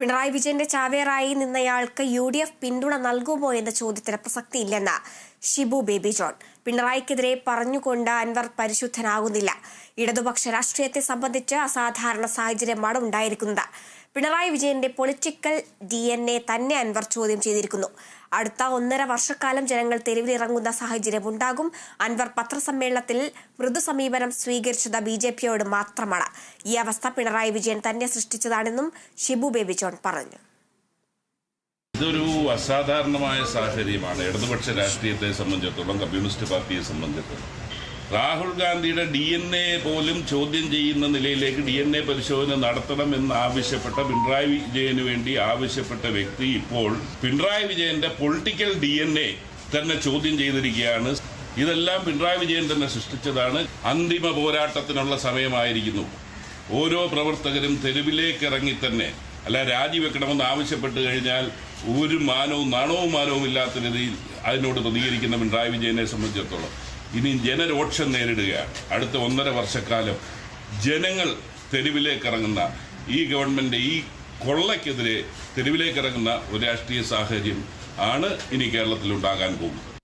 പിണറായി വിജയന്റെ ചാവേറായി നിന്നയാൾക്ക് യു ഡി എഫ് പിന്തുണ നൽകുമോ എന്ന ചോദ്യത്തിന് പ്രസക്തിയില്ലെന്ന് ഷിബു ബേബി ജോൺ. പിണറായിക്കെതിരെ പറഞ്ഞുകൊണ്ട് അൻവർ പരിശുദ്ധനാകുന്നില്ല. ഇടതുപക്ഷ രാഷ്ട്രീയത്തെ സംബന്ധിച്ച് അസാധാരണ സാഹചര്യമാണ് ഉണ്ടായിരിക്കുന്നത്. പിണറായി വിജയന്റെ പൊളിറ്റിക്കൽ ഡി എൻ എ തന്നെ അൻവർ ചോദ്യം ചെയ്തിരിക്കുന്നു. അടുത്ത ഒന്നര വർഷക്കാലം ജനങ്ങൾ തെരുവിലിറങ്ങുന്ന സാഹചര്യം ഉണ്ടാകും. അൻവർ പത്രസമ്മേളനത്തിൽ മൃദു സമീപനം സ്വീകരിച്ചത് ബി ജെ പിയോട് മാത്രമാണ്. ഈ അവസ്ഥ പിണറായി വിജയൻ തന്നെ സൃഷ്ടിച്ചതാണെന്നും ഷിബു ബേബി ജോൺ പറഞ്ഞു. ഇതൊരു അസാധാരണമായ സാഹചര്യമാണ്. ഇടതുപക്ഷ രാഷ്ട്രീയത്തെ സംബന്ധിച്ചിടത്തോളം കമ്മ്യൂണിസ്റ്റ് പാർട്ടിയെ സംബന്ധിച്ചിടത്തോളം. രാഹുൽ ഗാന്ധിയുടെ ഡി എൻ എ പോലും ചോദ്യം ചെയ്യുന്ന നിലയിലേക്ക് ഡി എൻ എ പരിശോധന നടത്തണമെന്ന് ആവശ്യപ്പെട്ട പിണറായി വിജയന് വേണ്ടി ആവശ്യപ്പെട്ട വ്യക്തി ഇപ്പോൾ പിണറായി വിജയന്റെ പൊളിറ്റിക്കൽ ഡി എൻ എ തന്നെ ചോദ്യം ചെയ്തിരിക്കുകയാണ്. ഇതെല്ലാം പിണറായി വിജയൻ തന്നെ സൃഷ്ടിച്ചതാണ്. അന്തിമ പോരാട്ടത്തിനുള്ള സമയമായിരിക്കുന്നു. ഓരോ പ്രവർത്തകരും തെരുവിലേക്ക് ഇറങ്ങി തന്നെ അല്ല രാജിവെക്കണമെന്ന് ആവശ്യപ്പെട്ട് കഴിഞ്ഞാൽ ഒരു മാനവും നാണവും മാനവും ഇല്ലാത്ത രീതിയിൽ അതിനോട് പ്രതികരിക്കുന്ന പിണറായി വിജയനെ സംബന്ധിച്ചിടത്തോളം. ഇനി ജനരോക്ഷം നേരിടുകയാണ്. അടുത്ത ഒന്നര വർഷക്കാലം ജനങ്ങൾ തെരുവിലേക്ക് ഇറങ്ങുന്ന ഈ ഗവൺമെന്റ് ഈ കൊള്ളയ്ക്കെതിരെ തെരുവിലേക്ക് ഇറങ്ങുന്ന ഒരു രാഷ്ട്രീയ സാഹചര്യം ആണ് ഇനി കേരളത്തിൽ ഉണ്ടാകാൻ പോകുന്നത്.